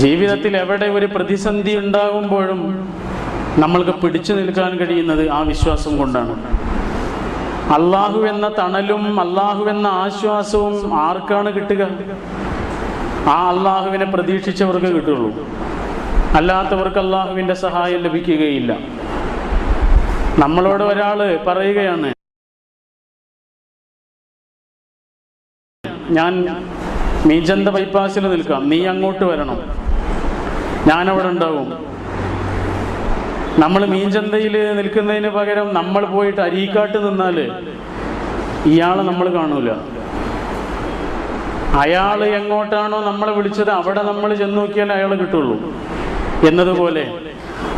ജീവിതത്തിൽ എവിടെ ഒരു പ്രതിസന്ധി ഉണ്ടാകുമ്പോഴും നമ്മൾക്ക് പിടിച്ചു നിൽക്കാൻ കഴിയുന്നത് ആ വിശ്വാസം കൊണ്ടാണ്. അള്ളാഹു എന്ന തണലും അള്ളാഹു എന്ന ആശ്വാസവും ആർക്കാണ് കിട്ടുക? ആ അള്ളാഹുവിനെ പ്രതീക്ഷിച്ചവർക്ക് കിട്ടുള്ളൂ. അല്ലാത്തവർക്ക് അള്ളാഹുവിന്റെ സഹായം ലഭിക്കുകയില്ല. നമ്മളോട് ഒരാൾ പറയുകയാണ് ഞാൻ മീജന്ത ബൈപ്പാസിൽ നിൽക്കാം. നീ അങ്ങോട്ട് വരണം. ഞാനവിടെ ഉണ്ടാവും നമ്മൾ മീൻചന്തയിൽ നിൽക്കുന്നതിന് പകരം നമ്മൾ പോയിട്ട് അരീക്കാട്ട് നിന്നാൽ ഇയാളെ നമ്മൾ കാണൂല. അയാൾ എങ്ങോട്ടാണോ നമ്മളെ വിളിച്ചത് അവിടെ നമ്മൾ ചെന്ന് നോക്കിയാൽ അയാൾ കിട്ടുള്ളൂ. എന്നതുപോലെ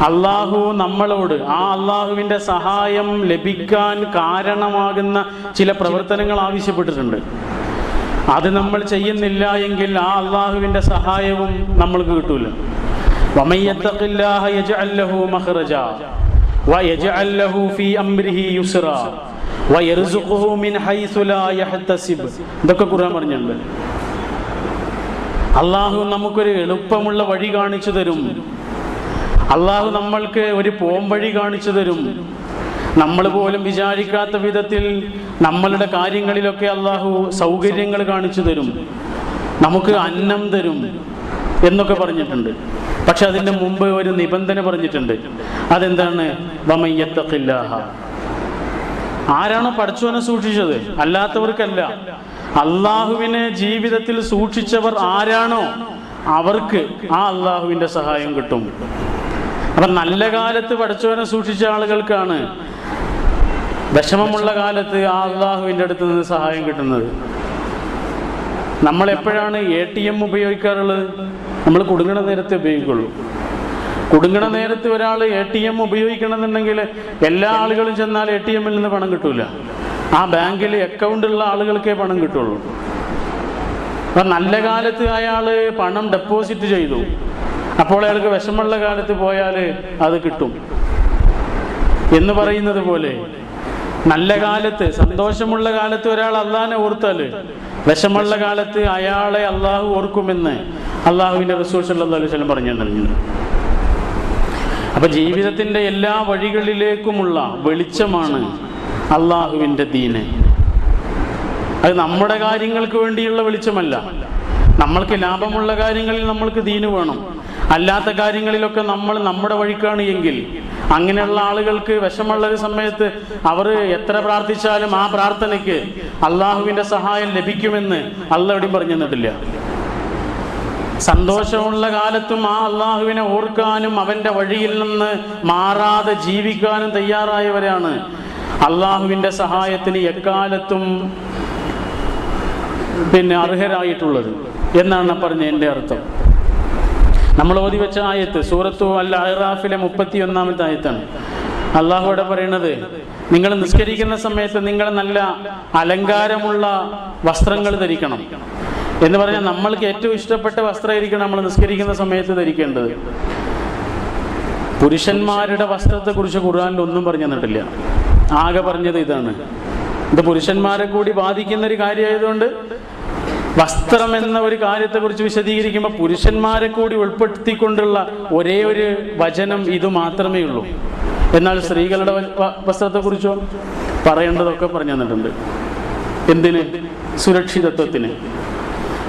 അള്ളാഹു നമ്മളോട് ആ അള്ളാഹുവിന്റെ സഹായം ലഭിക്കാൻ കാരണമാകുന്ന ചില പ്രവർത്തനങ്ങൾ ആവശ്യപ്പെട്ടിട്ടുണ്ട്. അത് നമ്മൾ ചെയ്യുന്നില്ല എങ്കിൽ ആ അള്ളാഹുവിന്റെ സഹായവും നമ്മൾക്ക് കിട്ടൂല. ومن يتق الله يجعل له مخرجا ويجعل له في امره يسرا ويرزقه من حيث لا يحتسب ഇതൊക്കെ ഖുർആൻ പറഞ്ഞിട്ടുണ്ട് അള്ളാഹു നമുക്കൊരു എളുപ്പമുള്ള വഴി കാണിച്ചു തരും അള്ളാഹു നമ്മൾക്ക് ഒരു പോം വഴി കാണിച്ചു തരും നമ്മൾ പോലും വിചാരിക്കാത്ത വിധത്തിൽ നമ്മളുടെ കാര്യങ്ങളിലൊക്കെ അള്ളാഹു സൗകര്യങ്ങൾ കാണിച്ചു തരും നമുക്ക് അന്നം തരും എന്നൊക്കെ പറഞ്ഞിട്ടുണ്ട് പക്ഷെ അതിന്റെ മുമ്പ് ഒരു നിബന്ധന പറഞ്ഞിട്ടുണ്ട്. അതെന്താണ്? വമയ്യത്തഖില്ലാഹ. ആരാണോ പഠിച്ചവനെ സൂക്ഷിച്ചത്? അല്ലാത്തവർക്കല്ല. അള്ളാഹുവിനെ ജീവിതത്തിൽ സൂക്ഷിച്ചവർ ആരാണോ അവർക്ക് ആ അള്ളാഹുവിന്റെ സഹായം കിട്ടും. അപ്പൊ നല്ല കാലത്ത് പഠിച്ചവനെ സൂക്ഷിച്ച ആളുകൾക്കാണ് വിഷമമുള്ള കാലത്ത് ആ അള്ളാഹുവിന്റെ അടുത്ത് നിന്ന് സഹായം കിട്ടുന്നത്. നമ്മൾ എപ്പോഴാണ് എ ടി എം ഉപയോഗിക്കാറുള്ളത്? നമ്മൾ കുടുങ്ങണ നേരത്തെ ഉപയോഗിക്കുള്ളൂ. കുടുങ്ങണ നേരത്തെ ഒരാൾ എ ടി എം ഉപയോഗിക്കണമെന്നുണ്ടെങ്കിൽ എല്ലാ ആളുകളും ചെന്നാൽ എ ടി എമ്മിൽ നിന്ന് പണം കിട്ടൂല. ആ ബാങ്കിൽ അക്കൗണ്ട് ഉള്ള ആളുകൾക്കേ പണം കിട്ടുള്ളൂ. അപ്പം നല്ല കാലത്ത് അയാൾ പണം ഡെപ്പോസിറ്റ് ചെയ്തു. അപ്പോൾ അയാൾക്ക് വിഷമമുള്ള കാലത്ത് പോയാൽ അത് കിട്ടും. എന്ന് പറയുന്നത് പോലെ നല്ല കാലത്ത് സന്തോഷമുള്ള കാലത്ത് ഒരാൾ അള്ളാനെ ഓർത്താൽ വിഷമുള്ള കാലത്ത് അയാളെ അള്ളാഹു ഓർക്കുമെന്ന് അള്ളാഹുവിന്റെ റസൂൽ സല്ലല്ലാഹു അലൈഹി വസല്ലം പറഞ്ഞിട്ടുണ്ട് അപ്പൊ ജീവിതത്തിന്റെ എല്ലാ വഴികളിലേക്കുമുള്ള വെളിച്ചമാണ് അള്ളാഹുവിന്റെ ദീന്. അത് നമ്മുടെ കാര്യങ്ങൾക്ക് വേണ്ടിയുള്ള വെളിച്ചമല്ല. നമ്മൾക്ക് ലാഭമുള്ള കാര്യങ്ങളിൽ നമ്മൾക്ക് ദീന് വേണം. അല്ലാത്ത കാര്യങ്ങളിലൊക്കെ നമ്മൾ നമ്മുടെ വഴിക്കാണ് എങ്കിൽ അങ്ങനെയുള്ള ആളുകൾക്ക് വിഷമുള്ള ഒരു സമയത്ത് അവർ എത്ര പ്രാർത്ഥിച്ചാലും ആ പ്രാർത്ഥനയ്ക്ക് അള്ളാഹുവിന്റെ സഹായം ലഭിക്കുമെന്ന് അല്ല എവിടെയും പറഞ്ഞു തന്നിട്ടില്ല സന്തോഷമുള്ള കാലത്തും ആ അള്ളാഹുവിനെ ഓർക്കാനും അവന്റെ വഴിയിൽ നിന്ന് മാറാതെ ജീവിക്കാനും തയ്യാറായവരാണ്. അള്ളാഹുവിന്റെ സഹായത്തിന് എക്കാലത്തും പിന്നെ അർഹരായിട്ടുള്ളത് എന്നാണ് പറഞ്ഞ എന്റെ അർത്ഥം. നമ്മൾ ഓതി വെച്ച ആയത്ത് സൂറത്തു അൽ അഹ്റാഫിലെ മുപ്പത്തി ഒന്നാമത്തെ ആയത്താണ്. അള്ളാഹു ഇവിടെ പറയുന്നത് നിങ്ങൾ നിസ്കരിക്കുന്ന സമയത്ത് നിങ്ങൾ നല്ല അലങ്കാരമുള്ള വസ്ത്രങ്ങൾ ധരിക്കണം. എന്ന് പറഞ്ഞാൽ നമ്മൾക്ക് ഏറ്റവും ഇഷ്ടപ്പെട്ട വസ്ത്രമായിരിക്കണം നമ്മൾ നിസ്കരിക്കുന്ന സമയത്ത് ധരിക്കേണ്ടത്. പുരുഷന്മാരുടെ വസ്ത്രത്തെക്കുറിച്ച് ഖുർആനിൽ ഒന്നും പറഞ്ഞു തന്നിട്ടില്ല. ആകെ പറഞ്ഞത് ഇതാണ്. ഇത് പുരുഷന്മാരെ കൂടി ബാധിക്കുന്ന ഒരു കാര്യമായതുകൊണ്ട് വസ്ത്രം എന്ന ഒരു കാര്യത്തെക്കുറിച്ച് വിശദീകരിക്കുമ്പോൾ പുരുഷന്മാരെ കൂടി ഉൾപ്പെടുത്തിക്കൊണ്ടുള്ള ഒരേ ഒരു വചനം ഇത് മാത്രമേ ഉള്ളൂ. എന്നാൽ സ്ത്രീകളുടെ വസ്ത്രത്തെക്കുറിച്ചോ പറയേണ്ടതൊക്കെ പറഞ്ഞു തന്നിട്ടുണ്ട്. എന്തിന്? സുരക്ഷിതത്വത്തിന്.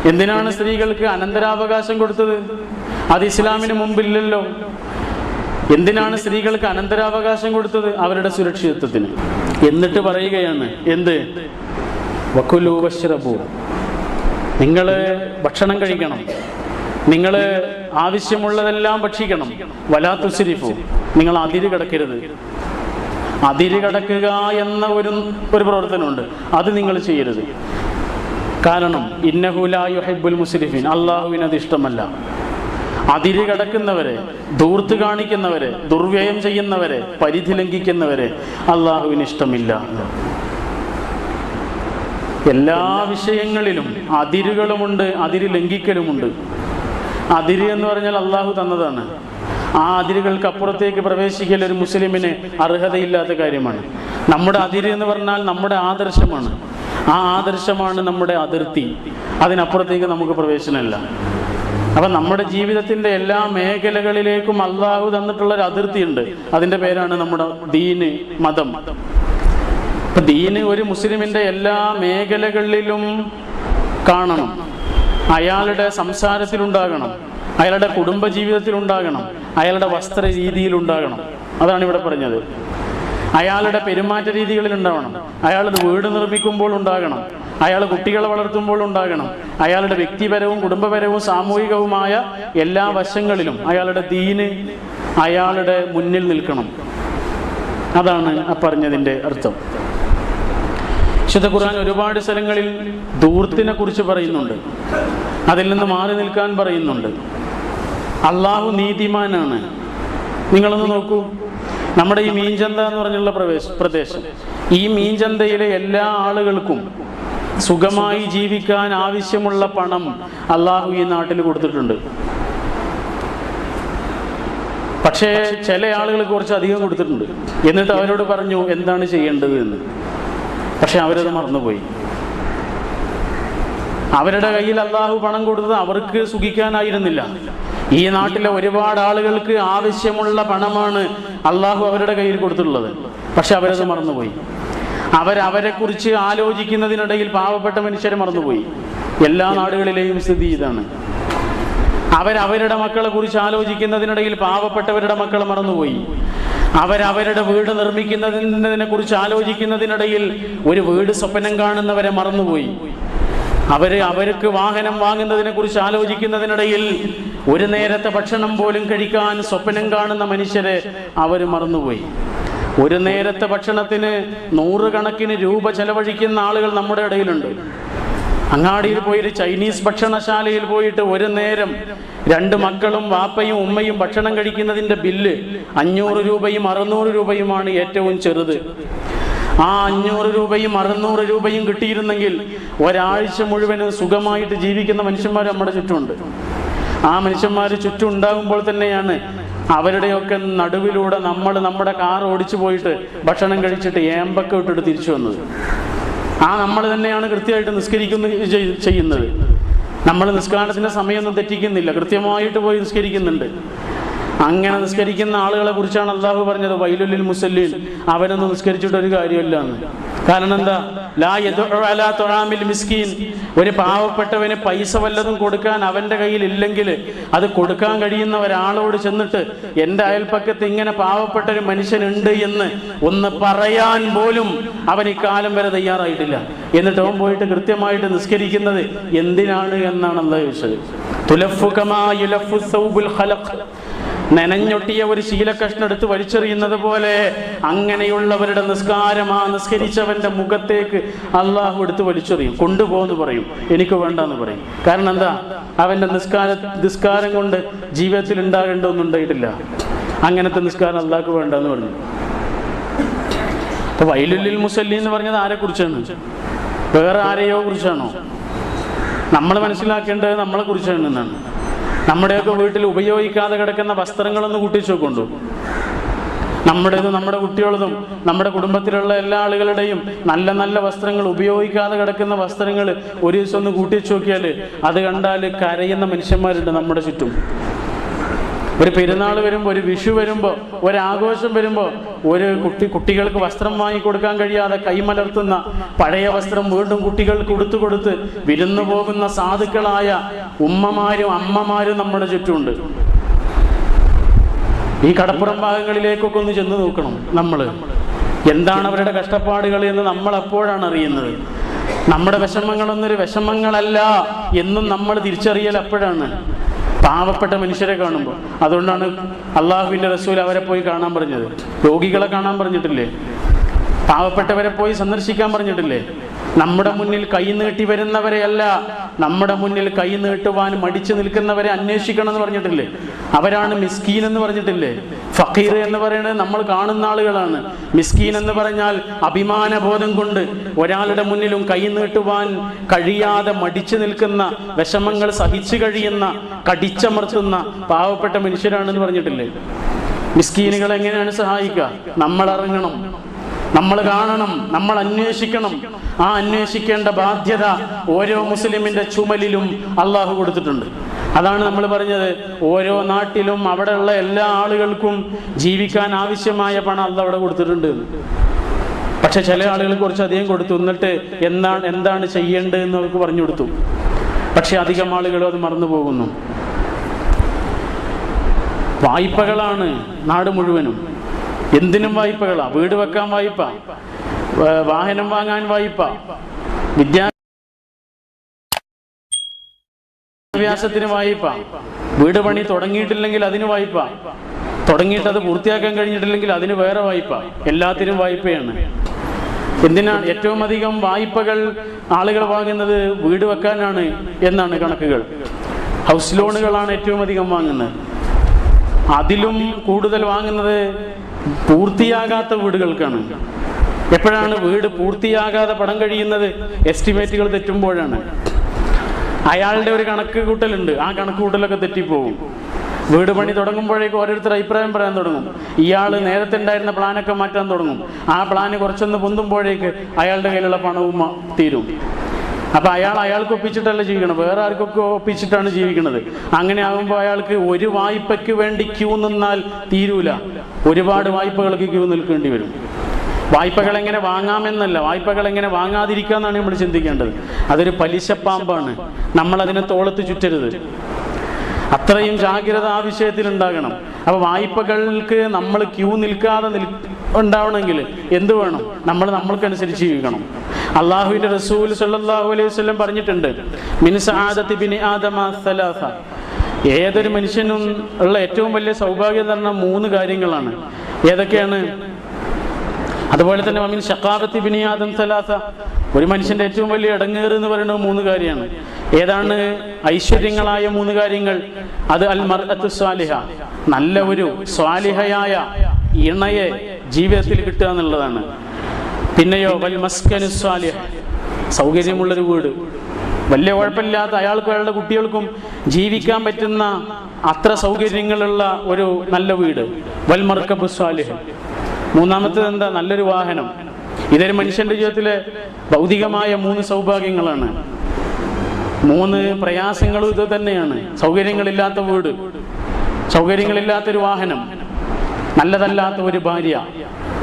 എന്തിനാണ് സ്ത്രീകൾക്ക് അനന്തരാവകാശം കൊടുത്തത്? അത് ഇസ്ലാമിന് മുമ്പില്ലല്ലോ. എന്തിനാണ് സ്ത്രീകൾക്ക് അനന്തരാവകാശം കൊടുത്തത്? അവരുടെ സുരക്ഷിതത്വത്തിന്. എന്നിട്ട് പറയുകയാണ് എന്ത്? വക്കുലു വശ്രബു. നിങ്ങൾ ഭക്ഷണം കഴിക്കണം. നിങ്ങൾ ആവശ്യമുള്ളതെല്ലാം ഭക്ഷിക്കണം. വലാത്തു സിരിഫു നിങ്ങൾ അതിര് കിടക്കരുത്. അതിര് കടക്കുക എന്ന ഒരു ഒരു പ്രവർത്തനമുണ്ട്. അത് നിങ്ങൾ ചെയ്യരുത്. കാരണം ഇന്നഹുലായുഹബുൽ മുസ്ലിഫിൻ അള്ളാഹുവിന് അത് ഇഷ്ടമല്ല. അതിര് കടക്കുന്നവരെ ദൂർത്ത് കാണിക്കുന്നവരെ ദുർവ്യയം ചെയ്യുന്നവരെ പരിധി ലംഘിക്കുന്നവരെ അള്ളാഹുവിന് ഇഷ്ടമില്ല. എല്ലാ വിഷയങ്ങളിലും അതിരുകളുമുണ്ട് അതിര് ലംഘിക്കലുമുണ്ട്. അതിര് എന്ന് പറഞ്ഞാൽ അള്ളാഹു തന്നതാണ്. ആ അതിരുകൾക്ക് അപ്പുറത്തേക്ക് പ്രവേശിക്കൽ ഒരു മുസ്ലിമിന് അർഹതയില്ലാത്ത കാര്യമാണ്. നമ്മുടെ അതിര് എന്ന് പറഞ്ഞാൽ നമ്മുടെ ആദർശമാണ്. ആ ആദർശമാണ് നമ്മുടെ അതിർത്തി. അതിനപ്പുറത്തേക്ക് നമുക്ക് പ്രവേശനമില്ല. അപ്പൊ നമ്മുടെ ജീവിതത്തിന്റെ എല്ലാ മേഖലകളിലേക്കും അള്ളാഹു തന്നിട്ടുള്ള ഒരു അതിർത്തിയുണ്ട്. അതിന്റെ പേരാണ് നമ്മുടെ ദീന് മതം. ദീന് ഒരു മുസ്ലിമിന്റെ എല്ലാ മേഖലകളിലും കാണണം. അയാളുടെ സംസാരത്തിലുണ്ടാകണം. അയാളുടെ കുടുംബ ജീവിതത്തിലുണ്ടാകണം അയാളുടെ വസ്ത്ര രീതിയിലുണ്ടാകണം അതാണ് ഇവിടെ പറഞ്ഞത്. അയാളുടെ പെരുമാറ്റ രീതികളിൽ ഉണ്ടാവണം അയാളുടെ വീട് നിർമ്മിക്കുമ്പോൾ ഉണ്ടാകണം. അയാൾ കുട്ടികളെ വളർത്തുമ്പോൾ ഉണ്ടാകണം. അയാളുടെ വ്യക്തിപരവും കുടുംബപരവും സാമൂഹികവുമായ എല്ലാ വശങ്ങളിലും അയാളുടെ ദീന് അയാളുടെ മുന്നിൽ നിൽക്കണം. അതാണ് ആ പറഞ്ഞതിന്റെ അർത്ഥം. വിശുദ്ധ ഖുർആൻ ഒരുപാട് സ്ഥലങ്ങളിൽ ദൂർത്തിനെ കുറിച്ച് പറയുന്നുണ്ട്. അതിൽ നിന്ന് മാറി നിൽക്കാൻ പറയുന്നുണ്ട്. അള്ളാഹു നീതിമാനാണ്. നിങ്ങളൊന്ന് നോക്കൂ. നമ്മുടെ ഈ മീൻചന്ത എന്ന് പറഞ്ഞുള്ള പ്രവേശ പ്രദേശം. ഈ മീൻചന്തയിലെ എല്ലാ ആളുകൾക്കും സുഖമായി ജീവിക്കാൻ ആവശ്യമുള്ള പണം അള്ളാഹു ഈ നാട്ടിൽ കൊടുത്തിട്ടുണ്ട്. പക്ഷേ ചില ആളുകൾ കുറച്ച് അധികം കൊടുത്തിട്ടുണ്ട്. എന്നിട്ട് അവരോട് പറഞ്ഞു എന്താണ് ചെയ്യേണ്ടത് എന്ന്. പക്ഷെ അവരത് മറന്നുപോയി. അവരുടെ കയ്യിൽ അള്ളാഹു പണം കൊടുത്തത് അവർക്ക് സുഖിക്കാനായിരുന്നില്ല. ഈ നാട്ടിലെ ഒരുപാട് ആളുകൾക്ക് ആവശ്യമുള്ള പണമാണ് അള്ളാഹു അവരുടെ കയ്യിൽ കൊടുത്തിട്ടുള്ളത്. പക്ഷെ അവരത് മറന്നുപോയി. അവരവരെ കുറിച്ച് ആലോചിക്കുന്നതിനിടയിൽ പാവപ്പെട്ട മനുഷ്യരെ മറന്നുപോയി. എല്ലാ നാടുകളിലെയും സ്ഥിതി ഇതാണ്. അവരവരുടെ മക്കളെ കുറിച്ച് ആലോചിക്കുന്നതിനിടയിൽ പാവപ്പെട്ടവരുടെ മക്കളെ മറന്നുപോയി. അവരവരുടെ വീട് നിർമ്മിക്കുന്നതിനെ കുറിച്ച് ആലോചിക്കുന്നതിനിടയിൽ ഒരു വീട് സ്വപ്നം കാണുന്നവരെ മറന്നുപോയി. അവർ അവർക്ക് വാഹനം വാങ്ങുന്നതിനെ കുറിച്ച് ആലോചിക്കുന്നതിനിടയിൽ ഒരു നേരത്തെ ഭക്ഷണം പോലും കഴിക്കാൻ സ്വപ്നം കാണുന്ന മനുഷ്യരെ അവർ മറന്നുപോയി. ഒരു നേരത്തെ ഭക്ഷണത്തിന് നൂറുകണക്കിന് രൂപ ചെലവഴിക്കുന്ന ആളുകൾ നമ്മുടെ ഇടയിലുണ്ട്. അങ്ങാടിയിൽ പോയി ഒരു ചൈനീസ് ഭക്ഷണശാലയിൽ പോയിട്ട് ഒരു നേരം രണ്ട് മക്കളും വാപ്പയും ഉമ്മയും ഭക്ഷണം കഴിക്കുന്നതിന്റെ ബില്ല് അഞ്ഞൂറ് രൂപയും അറുന്നൂറ് രൂപയുമാണ് ഏറ്റവും ചെറുത്. ആ അഞ്ഞൂറ് രൂപയും അറുന്നൂറ് രൂപയും കിട്ടിയിരുന്നെങ്കിൽ ഒരാഴ്ച മുഴുവനും സുഖമായിട്ട് ജീവിക്കുന്ന മനുഷ്യന്മാർ നമ്മുടെ ചുറ്റുമുണ്ട്. ആ മനുഷ്യന്മാർ ചുറ്റും ഉണ്ടാകുമ്പോൾ തന്നെയാണ് അവരുടെയൊക്കെ നടുവിലൂടെ നമ്മൾ നമ്മുടെ കാർ ഓടിച്ചു പോയിട്ട് ഭക്ഷണം കഴിച്ചിട്ട് ഏമ്പൊക്കെ ഇട്ടിട്ട് തിരിച്ചു വന്നത്. ആ നമ്മൾ തന്നെയാണ് കൃത്യമായിട്ട് നിസ്കരിക്കുന്ന ചെയ്യുന്നത്. നമ്മൾ നിസ്കാരത്തിന്റെ സമയമൊന്നും തെറ്റിക്കുന്നില്ല. കൃത്യമായിട്ട് പോയി നിസ്കരിക്കുന്നുണ്ട്. അങ്ങനെ നിസ്കരിക്കുന്ന ആളുകളെ കുറിച്ചാണ് അള്ളാഹു പറഞ്ഞത് വൈലുല്ലിൽ മുസല്ലിൽ അവനൊന്നും നിസ്കരിച്ചിട്ടൊരു കാര്യമില്ല എന്ന്. കാരണം എന്താ? ലാ യദ്ഉ അലാ തുആമിൽ മിസ്കീൻ. ഒരു പാവപ്പെട്ടവന് പൈസ വല്ലതും കൊടുക്കാൻ അവന്റെ കയ്യിൽ ഇല്ലെങ്കിൽ അത് കൊടുക്കാൻ കഴിയുന്ന ഒരാളോട് ചെന്നിട്ട് എന്റെ അയൽപ്പക്കത്ത് ഇങ്ങനെ പാവപ്പെട്ട ഒരു മനുഷ്യനുണ്ട് എന്ന് ഒന്ന് പറയാൻ പോലും അവൻ ഇക്കാലം വരെ തയ്യാറായിട്ടില്ല. എന്നിട്ട് അവൻ പോയിട്ട് കൃത്യമായിട്ട് നിസ്കരിക്കുന്നത് എന്തിനാണ് എന്നാണ് അള്ളാഹു ചോദിച്ചത്. നനഞ്ഞൊട്ടിയ ഒരു ശീലക്കഷ്ണം എടുത്ത് വലിച്ചെറിയുന്നത് പോലെ അങ്ങനെയുള്ളവരുടെ നിസ്കാരം ആ നിസ്കരിച്ചവന്റെ മുഖത്തേക്ക് അള്ളാഹു എടുത്ത് വലിച്ചെറിയും. കൊണ്ടുപോകുന്നു പറയും. എനിക്ക് വേണ്ടെന്ന് പറയും. കാരണം എന്താ? അവന്റെ നിസ്കാര നിസ്കാരം കൊണ്ട് ജീവിതത്തിൽ ഉണ്ടാകേണ്ട ഒന്നും ഉണ്ടായിട്ടില്ല. അങ്ങനത്തെ നിസ്കാരം അള്ളാഹ്ക്ക് വേണ്ടെന്ന് പറഞ്ഞു. അപ്പൊ വൈലുല്ലിൽ മുസല്ലി എന്ന് പറഞ്ഞത് ആരെ കുറിച്ചാണ്? വേറെ ആരെയോ കുറിച്ചാണോ? നമ്മൾ മനസ്സിലാക്കേണ്ടത് നമ്മളെ കുറിച്ചാണ് എന്നാണ് നമ്മുടെയൊക്കെ വീട്ടിൽ ഉപയോഗിക്കാതെ കിടക്കുന്ന വസ്ത്രങ്ങളൊന്ന് കൂട്ടിച്ചു കൊണ്ടു നമ്മുടേതും നമ്മുടെ കുട്ടികളതും നമ്മുടെ കുടുംബത്തിലുള്ള എല്ലാ ആളുകളുടെയും നല്ല നല്ല വസ്ത്രങ്ങൾ ഉപയോഗിക്കാതെ കിടക്കുന്ന വസ്ത്രങ്ങൾ ഒരു ദിവസം ഒന്ന് കൂട്ടിച്ചു നോക്കിയാൽ അത് കണ്ടാൽ കരയുന്ന മനുഷ്യന്മാരുണ്ട് നമ്മുടെ ചുറ്റും. ഒരു പെരുന്നാൾ വരുമ്പോൾ ഒരു വിഷു വരുമ്പോൾ ഒരു ആഘോഷം വരുമ്പോൾ ഒരു കുട്ടി കുട്ടികൾക്ക് വസ്ത്രം വാങ്ങിക്കൊടുക്കാൻ കഴിയാതെ കൈമലർത്തുന്ന പഴയ വസ്ത്രം വീണ്ടും കുട്ടികൾക്ക് കൊടുത്തു കൊടുത്ത് വിരുന്നു പോകുന്ന സാധുക്കളായ ഉമ്മമാരും അമ്മമാരും നമ്മുടെ ചുറ്റുമുണ്ട്. ഈ കടപ്പുറം ഭാഗങ്ങളിലേക്കൊക്കെ ഒന്ന് ചെന്ന് നോക്കണം നമ്മൾ എന്താണ് അവരുടെ കഷ്ടപ്പാടുകൾ എന്ന് നമ്മൾ അപ്പോഴാണ് അറിയുന്നത്? നമ്മുടെ വിഷമങ്ങളൊന്നൊരു വിഷമങ്ങളല്ല എന്നും നമ്മൾ തിരിച്ചറിയൽ അപ്പോഴാണ് പാവപ്പെട്ട മനുഷ്യരെ കാണുമ്പോൾ അതുകൊണ്ടാണ് അള്ളാഹുവിന്റെ റസൂൽ അവരെ പോയി കാണാൻ പറഞ്ഞത്. രോഗികളെ കാണാൻ പറഞ്ഞിട്ടില്ലേ? പാവപ്പെട്ടവരെ പോയി സന്ദർശിക്കാൻ പറഞ്ഞിട്ടില്ലേ? നമ്മുടെ മുന്നിൽ കൈ നീട്ടി വരുന്നവരെയല്ല നമ്മുടെ മുന്നിൽ കൈ നീട്ടുവാൻ മടിച്ചു നിൽക്കുന്നവരെ അന്വേഷിക്കണം എന്ന് പറഞ്ഞിട്ടില്ലേ? അവരാണ് മിസ്കീൻ എന്ന് പറഞ്ഞിട്ടില്ലേ? ഫക്കീർ എന്ന് പറയുന്നത് നമ്മൾ കാണുന്ന ആളുകളാണ്. മിസ്കീൻ എന്ന് പറഞ്ഞാൽ അഭിമാനബോധം കൊണ്ട് ഒരാളുടെ മുന്നിലും കൈ നീട്ടുവാൻ കഴിയാതെ മടിച്ചു നിൽക്കുന്ന വിഷമങ്ങൾ സഹിച്ചു കഴിയുന്ന കടിച്ചമർത്തുന്ന പാവപ്പെട്ട മനുഷ്യരാണെന്ന് പറഞ്ഞിട്ടില്ലേ? മിസ്കീനുകൾ എങ്ങനെയാണ് സഹായിക്കുക? നമ്മൾ ഇറങ്ങണം. നമ്മൾ കാണണം നമ്മൾ അന്വേഷിക്കണം. ആ അന്വേഷിക്കേണ്ട ബാധ്യത ഓരോ മുസ്ലിമിന്റെ ചുമലിലും അള്ളാഹു കൊടുത്തിട്ടുണ്ട്. അതാണ് നമ്മൾ പറഞ്ഞത്. ഓരോ നാട്ടിലും അവിടെയുള്ള എല്ലാ ആളുകൾക്കും ജീവിക്കാൻ ആവശ്യമായ പണം അല്ല അവിടെ കൊടുത്തിട്ടുണ്ട്. പക്ഷെ ചില ആളുകൾ കുറച്ച് അധികം കൊടുത്തു. എന്നിട്ട് എന്താണ് എന്താണ് ചെയ്യേണ്ടത് എന്ന് അവർക്ക് പറഞ്ഞു കൊടുത്തു. പക്ഷെ അധികം ആളുകൾ അത് മറന്നു പോകുന്നു. വായ്പകളാണ് നാട് മുഴുവനും. എന്തിനും വായ്പകളാ? വീട് വെക്കാൻ വായ്പ. വാഹനം വാങ്ങാൻ വായ്പ. വിദ്യാ വിദ്യാഭ്യാസത്തിന് വായ്പ. വീട് പണി തുടങ്ങിയിട്ടില്ലെങ്കിൽ അതിന് വായ്പ. തുടങ്ങിയിട്ട് അത് പൂർത്തിയാക്കാൻ കഴിഞ്ഞിട്ടില്ലെങ്കിൽ അതിന് വേറെ വായ്പ. എല്ലാത്തിനും വായ്പയാണ്. എന്തിനാണ് ഏറ്റവും അധികം വായ്പകൾ ആളുകൾ വാങ്ങുന്നത്? വീട് വെക്കാനാണ് എന്നാണ് കണക്കുകൾ. ഹൗസ് ലോണുകളാണ് ഏറ്റവും അധികം വാങ്ങുന്നത്. അതിലും കൂടുതൽ വാങ്ങുന്നത് പൂർത്തിയാകാത്ത വീടുകൾക്കാണ്. എപ്പോഴാണ് വീട് പൂർത്തിയാകാതെ പടം കഴിയുന്നത്? എസ്റ്റിമേറ്റുകൾ തെറ്റുമ്പോഴാണ്. അയാളുടെ ഒരു കണക്ക് കൂട്ടലുണ്ട്. ആ കണക്ക് കൂട്ടലൊക്കെ തെറ്റിപ്പോകും വീട് പണി തുടങ്ങുമ്പോഴേക്കും ഓരോരുത്തർ അഭിപ്രായം പറയാൻ തുടങ്ങും. ഇയാൾ നേരത്തെ ഉണ്ടായിരുന്ന പ്ലാനൊക്കെ മാറ്റാൻ തുടങ്ങും. ആ പ്ലാന് കുറച്ചൊന്ന് പൊന്തുമ്പോഴേക്ക് അയാളുടെ കയ്യിലുള്ള പണവും തീരും. അപ്പൊ അയാൾ അയാൾക്ക് ഒപ്പിച്ചിട്ടല്ല ജീവിക്കണം വേറെ ആർക്കൊക്കെ ഒപ്പിച്ചിട്ടാണ് ജീവിക്കുന്നത് അങ്ങനെ ആകുമ്പോൾ അയാൾക്ക് ഒരു വായ്പയ്ക്ക് വേണ്ടി ക്യൂ നിന്നാൽ തീരൂല. ഒരുപാട് വായ്പകൾക്ക് ക്യൂ നിൽക്കേണ്ടി വരും. വായ്പകൾ എങ്ങനെ വാങ്ങാമെന്നല്ല വായ്പകൾ എങ്ങനെ വാങ്ങാതിരിക്കാന്നാണ് നമ്മൾ ചിന്തിക്കേണ്ടത്. അതൊരു പലിശപ്പാമ്പാണ്. നമ്മൾ അതിനെ തോളത്ത് ചുറ്റരുത്. അത്രയും ജാഗ്രത ആ വിഷയത്തിൽ ഉണ്ടാകണം അപ്പൊ വായ്പകൾക്ക് നമ്മൾ ക്യൂ നിൽക്കാതെ നിൽ ഉണ്ടാവണമെങ്കിൽ എന്ത് വേണം? നമ്മൾ നമ്മൾക്കനുസരിച്ച് ജീവിക്കണം. അള്ളാഹുവിന്റെ റസൂൽ സല്ലാഹു അലൈഹി വസല്ലം പറഞ്ഞിട്ടുണ്ട് മിൻ സആദത്തി ബിനി ആദമ ഏതൊരു മനുഷ്യനും ഉള്ള ഏറ്റവും വലിയ സൗഭാഗ്യം എന്ന് മൂന്ന് കാര്യങ്ങളാണ്. ഏതൊക്കെയാണ്? അതുപോലെ തന്നെ മമ്മിൻ ഷക്കാബത്തി ബിനിയാദം സലാസ. ഒരു മനുഷ്യന്റെ ഏറ്റവും വലിയ ഇടങ്ങേറ് എന്ന് പറയുന്നത് മൂന്ന് കാര്യമാണ്. ഏതാണ്? ഐശ്വര്യങ്ങളായ മൂന്ന് കാര്യങ്ങൾ. അത് അൽ മർഅത്തു സ്വാലിഹ. നല്ല ഒരു സ്വാലിഹയായ ഇണയെ ജീവിതത്തിൽ കിട്ടുക എന്നുള്ളതാണ്. പിന്നെയോ വൽ സ്വാലിഹ. സൗകര്യമുള്ളൊരു വീട്. വലിയ കുഴപ്പമില്ലാത്ത അയാൾക്കും അയാളുടെ കുട്ടികൾക്കും ജീവിക്കാൻ പറ്റുന്ന അത്ര സൗകര്യങ്ങളുള്ള ഒരു നല്ല വീട്. വൽ മർക്കബു സ്വാലിഹ. മൂന്നാമത്തേത് എന്താ? നല്ലൊരു വാഹനം. ഇതൊരു മനുഷ്യന്റെ ജീവിതത്തിലെ ഭൗതികമായ മൂന്ന് സൗഭാഗ്യങ്ങളാണ്. മൂന്ന് പ്രയാസങ്ങളും ഇത് തന്നെയാണ്. സൗകര്യങ്ങളില്ലാത്ത വീട്. സൗകര്യങ്ങളില്ലാത്തൊരു വാഹനം നല്ലതല്ലാത്ത ഒരു ഭാര്യ.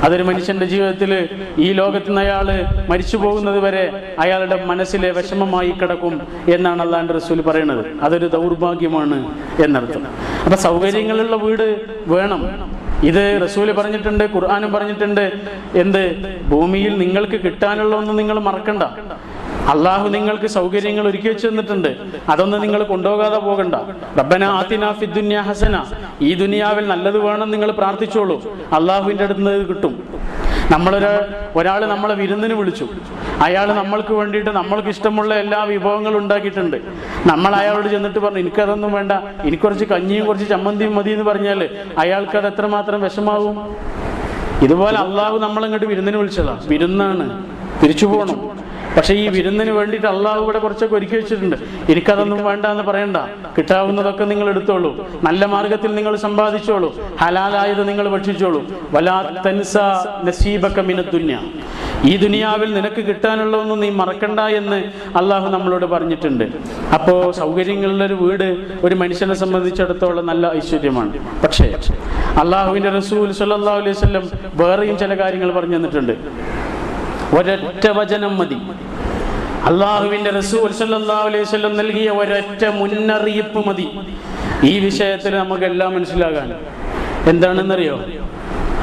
അതൊരു മനുഷ്യന്റെ ജീവിതത്തിൽ ഈ ലോകത്ത് നിന്ന് അയാൾ മരിച്ചു പോകുന്നത് വരെ അയാളുടെ മനസ്സിലെ വിഷമമായി കിടക്കും എന്നാണ് അള്ളാഹുന്റെ റസൂൽ പറയുന്നത്. അതൊരു ദൗർഭാഗ്യമാണ് എന്നർത്ഥം. അപ്പൊ സൗകര്യങ്ങളുള്ള വീട് വേണം. ഇത് റസൂൽ പറഞ്ഞിട്ടുണ്ട് ഖുർആാനും പറഞ്ഞിട്ടുണ്ട്. എന്ത്? ഭൂമിയിൽ നിങ്ങൾക്ക് കിട്ടാനുള്ള ഒന്നും നിങ്ങൾ മറക്കണ്ട. അള്ളാഹു നിങ്ങൾക്ക് സൗകര്യങ്ങൾ ഒരുക്കി വെച്ച് തന്നിട്ടുണ്ട് അതൊന്നും നിങ്ങൾ കൊണ്ടുപോകാതെ പോകണ്ട. റബ്ബന ആത്തിന ഫിദ്ദുന്യ ഹസന. ഈ ദുനിയാവിൽ നല്ലത് വേണം നിങ്ങൾ പ്രാർത്ഥിച്ചോളൂ. അള്ളാഹുവിന്റെ അടുത്ത് നിന്ന് കിട്ടും. നമ്മളൊരു ഒരാൾ നമ്മളെ വിരുന്നിന് വിളിച്ചു. അയാൾ നമ്മൾക്ക് വേണ്ടിയിട്ട് നമ്മൾക്ക് ഇഷ്ടമുള്ള എല്ലാ വിഭവങ്ങളും ഉണ്ടാക്കിയിട്ടുണ്ട്. നമ്മൾ അയാളോട് ചെന്നിട്ട് പറഞ്ഞു എനിക്കതൊന്നും വേണ്ട. എനിക്ക് കുറച്ച് കഞ്ഞിയും കുറച്ച് ചമ്മന്തിയും മതി എന്ന് പറഞ്ഞാൽ അയാൾക്ക് അത് എത്രമാത്രം വിഷമാവും? ഇതുപോലെ അള്ളാഹു നമ്മളങ്ങോട്ട് വിരുന്നിന് വിളിച്ചതാണ് വിരുന്നാണ്. തിരിച്ചു പോകണം പക്ഷെ ഈ വിരുന്നിന് വേണ്ടിയിട്ട് അള്ളാഹു ഇവിടെ കുറച്ചൊക്കെ ഒരുക്കി വെച്ചിട്ടുണ്ട്. എനിക്കതൊന്നും വേണ്ട എന്ന് പറയണ്ട. കിട്ടാവുന്നതൊക്കെ നിങ്ങൾ എടുത്തോളൂ. നല്ല മാർഗത്തിൽ നിങ്ങൾ സമ്പാദിച്ചോളൂ. ഹലാലായത് നിങ്ങൾ ഭക്ഷിച്ചോളൂ. വലാ തൻസ ഈ ദുനിയാവിൽ നിനക്ക് കിട്ടാനുള്ളതൊന്നും നീ മറക്കണ്ട എന്ന് അള്ളാഹു നമ്മളോട് പറഞ്ഞിട്ടുണ്ട്. അപ്പോ സൗകര്യങ്ങളുള്ള ഒരു വീട് ഒരു മനുഷ്യനെ സംബന്ധിച്ചിടത്തോളം നല്ല ഐശ്വര്യമാണ്. പക്ഷേ അള്ളാഹുവിന്റെ റസൂൽ സല്ലല്ലാഹു അലൈഹി വസല്ലം വേറെയും ചില കാര്യങ്ങൾ പറഞ്ഞു തന്നിട്ടുണ്ട്. ഒരൊറ്റ വചനം മതി. അള്ളാഹുവിന്റെ റസൂൽ സല്ലല്ലാഹു അലൈഹി നൽകിയ ഒരൊറ്റ മുന്നറിയിപ്പ് മതി. ഈ വിഷയത്തിൽ നമുക്ക് എല്ലാം മനസ്സിലാകാൻ. എന്താണെന്നറിയോ?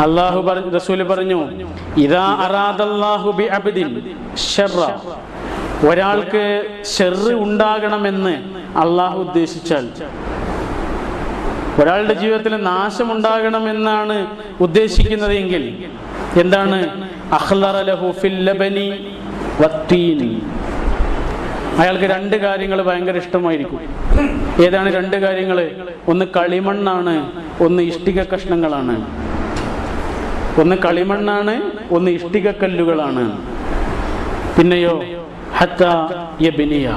അള്ളാഹു റസൂൽ പറഞ്ഞു ഇതാ അറാദല്ലാഹു ബി ഒരാൾക്ക് ഷെറ് ഉണ്ടാകണമെന്ന് അള്ളാഹു ഉദ്ദേശിച്ചാൽ ഒരാളുടെ ജീവിതത്തിൽ നാശമുണ്ടാകണമെന്നാണ് ഉദ്ദേശിക്കുന്നത് എങ്കിൽ എന്താണ്. അയാൾക്ക് രണ്ട് കാര്യങ്ങൾ ഭയങ്കര ഇഷ്ടമായിരിക്കും. ഏതാണ് രണ്ട് കാര്യങ്ങൾ ഒന്ന് കളിമണ്ണാണ് ഒന്ന് ഇഷ്ടിക കഷ്ണങ്ങളാണ്. ഒന്ന് കളിമണ്ണാണ് ഒന്ന് ഇഷ്ടിക കല്ലുകളാണ്. പിന്നെയോ ഹത്ത യബിനിയ.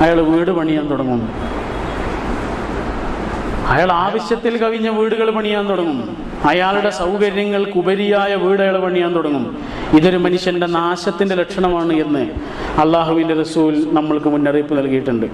അയാൾ വീട് പണിയാൻ തുടങ്ങും അയാൾ ആവശ്യത്തിൽ കവിഞ്ഞ വീടുകൾ പണിയാൻ തുടങ്ങും അയാളുടെ സൗകര്യങ്ങൾക്ക് ഉപരിയായ വീടുകൾ പണിയാൻ തുടങ്ങും. ഇതൊരു മനുഷ്യന്റെ നാശത്തിന്റെ ലക്ഷണമാണ് എന്ന് അള്ളാഹുവിന്റെ റസൂൽ നമ്മൾക്ക് മുന്നറിയിപ്പ് നൽകിയിട്ടുണ്ട്.